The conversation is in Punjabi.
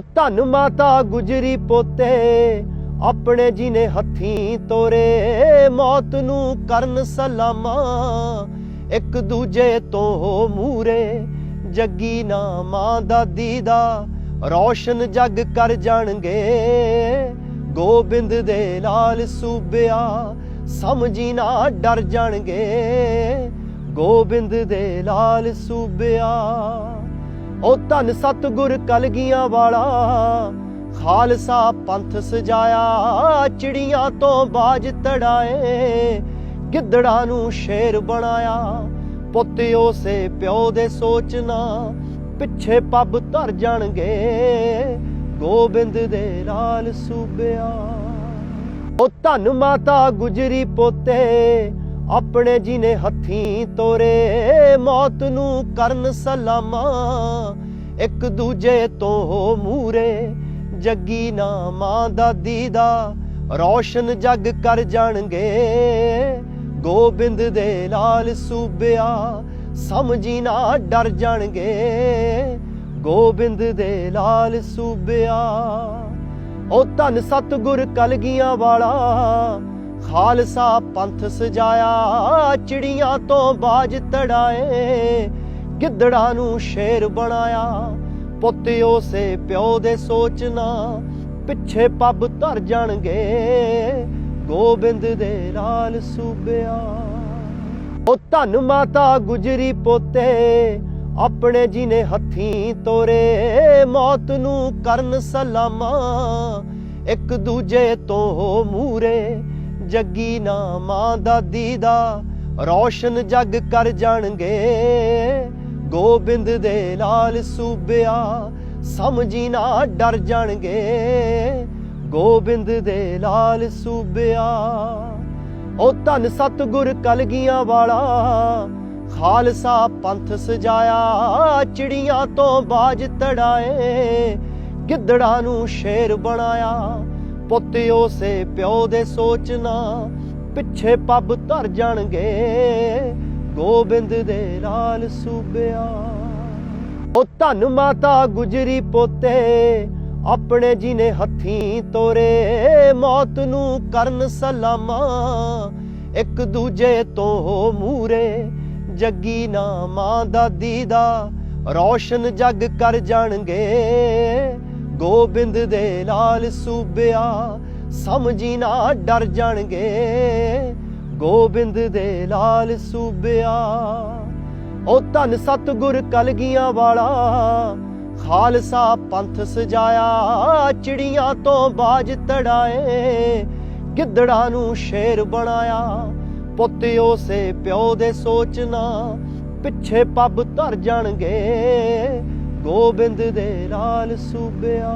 ਉਹ ਧੰਨ ਮਾਤਾ ਗੁਜਰੀ ਪੋਤੇ ਆਪਣੇ ਜੀ ਨੇ ਹੱਥੀਂ ਤੋਰੇ, ਮੌਤ ਨੂੰ ਕਰਨ ਸਲਾਮਾ, ਇੱਕ ਦੂਜੇ ਤੋਂ ਮੂਰੇ, ਜੱਗੀ ਨਾ ਮਾਂ ਦਾਦੀ ਦਾ ਰੌਸ਼ਨ ਜਗ ਕਰ ਜਾਣਗੇ। ਗੋਬਿੰਦ ਦੇ ਲਾਲ ਸੂਬਿਆ ਸਮਝੀ ਨਾ ਡਰ ਜਾਣਗੇ। ਗੋਬਿੰਦ ਦੇ ਲਾਲ ਸੂਬਿਆ ਉਹ ਧੰਨ ਸਤਗੁਰ ਕਲਗੀਆਂ ਵਾਲਾ। ਖਾਲਸਾ ਪੰਥ ਸਜਾਇਆ, ਚਿੜੀਆਂ ਤੋਂ ਬਾਜ ਤੜਾਏ, ਗਿੱਦੜਾਂ ਨੂੰ ਸ਼ੇਰ ਬਣਾਇਆ। ਪੁੱਤ ਉਸੇ ਪਿਓ ਦੇ ਸੋਚਣਾ, ਪਿੱਛੇ ਪੱਬ ਧਰ ਜਾਣਗੇ। ਗੋਬਿੰਦ ਦੇ ਲਾਲ ਸੂਬਿਆ। ਉਹ ਧੰਨ ਮਾਤਾ ਗੁਜਰੀ ਪੋਤੇ ਆਪਣੇ ਜੀ ਨੇ ਹੱਥੀਂ ਤੋਰੇ, ਮੌਤ ਨੂੰ ਕਰਨ ਸਲਾਮਾ, ਇੱਕ ਦੂਜੇ ਤੋਂ ਮੂਰੇ, ਜੱਗੀ ਨਾ ਮਾਂ ਦਾਦੀ ਦਾ ਰੌਸ਼ਨ ਜਗ ਕਰ ਜਾਣਗੇ। ਗੋਬਿੰਦ ਦੇ ਲਾਲ ਸੂਬਿਆ ਸਮਝੀ ਨਾ ਡਰ ਜਾਣਗੇ। ਗੋਬਿੰਦ ਦੇ ਲਾਲ ਸੂਬਿਆ, ਉਹ ਧੰਨ ਸਤਗੁਰ ਕਲਗੀਆਂ ਵਾਲਾ ਖਾਲਸਾ ਪੰਥ ਸਜਾਇਆ, ਚਿੜੀਆਂ ਤੋਂ ਬਾਜ ਤੜਾਏ, ਗਿੱਦੜਾਂ ਨੂੰ ਸ਼ੇਰ ਬਣਾਇਆ। ਪੁੱਤ ਉਸੇ ਪਿਓ ਦੇ ਸੋਚਣਾ, ਪਿੱਛੇ ਪੱਬ ਧਰ ਜਾਣਗੇ, ਗੋਬਿੰਦ ਦੇ ਲਾਲ ਸੂਬਿਆ। ਉਹ ਧੰਨ ਮਾਤਾ ਗੁਜਰੀ ਪੋਤੇ, ਆਪਣੇ ਜੀ ਨੇ ਹੱਥੀਂ ਤੋਰੇ, ਮੌਤ ਨੂੰ ਕਰਨ ਸਲਾਮਾ, ਇੱਕ ਦੂਜੇ ਤੋਂ ਮੂਰੇ। ਜੱਗੀ ਨਾ ਮਾਂ ਦਾਦੀ ਦਾ, ਰੌਸ਼ਨ ਜੱਗ ਕਰ ਜਾਣਗੇ। ਗੋਬਿੰਦ ਦੇ ਲਾਲ ਸੂਬਿਆ ਸਮਝੀ ਨਾ ਡਰ ਜਾਣਗੇ। ਗੋਬਿੰਦ ਦੇ ਲਾਲ ਸੂਬਿਆ, ਉਹ ਧੰਨ ਸਤਗੁਰ ਕਲਗੀਆਂ ਵਾਲਾ, ਖਾਲਸਾ ਪੰਥ ਸਜਾਇਆ, ਚਿੜੀਆਂ ਤੋਂ ਬਾਜ ਤੜਾਏ, ਗਿੱਦੜਾਂ ਨੂੰ ਸ਼ੇਰ ਬਣਾਇਆ। ਪੁੱਤ ਉਸੇ ਪਿਓ ਦੇ ਸੋਚਣਾ, ਪਿੱਛੇ ਪੱਬ ਧਰ ਜਾਣਗੇ। ਗੋਬਿੰਦ ਦੇ ਲਾਲ ਸੂਬਿਆ। ਉਹ ਧੰਨ ਮਾਤਾ ਗੁਜਰੀ ਪੋਤੇ, ਆਪਣੇ ਜੀ ਨੇ ਹੱਥੀਂ ਤੋਰੇ, ਮੌਤ ਨੂੰ ਕਰਨ ਸਲਾਮਾ, ਇੱਕ ਦੂਜੇ ਤੋਂ ਮੂਰੇ। ਜੱਗੀ ਨਾ ਮਾਂ ਦਾਦੀ ਦਾ ਰੌਸ਼ਨ ਜੱਗ ਕਰ ਜਾਣਗੇ। ਗੋਬਿੰਦ ਦੇ ਲਾਲ ਸੂਬਿਆ ਸਮਝੀ ਨਾ ਡਰ ਜਾਣਗੇ। ਗੋਬਿੰਦ ਦੇ ਲਾਲ ਸੂਬਿਆ, ਉਹ ਧੰਨ ਸਤਗੁਰ ਕਲਗੀਆਂ ਵਾਲਾ ਖਾਲਸਾ ਪੰਥ ਸਜਾਇਆ, ਚਿੜੀਆਂ ਤੋਂ ਬਾਜ ਤੜਾਏ, ਗਿੱਦੜਾਂ ਨੂੰ ਸ਼ੇਰ ਬਣਾਇਆ। ਪੁੱਤ ਉਸੇ ਪਿਓ ਦੇ ਸੋਚਣਾ ਪਿੱਛੇ ਪੱਬ ਧਰ ਜਾਣਗੇ। ਗੋਬਿੰਦ ਦੇ ਲਾਲ ਸੂਬਿਆ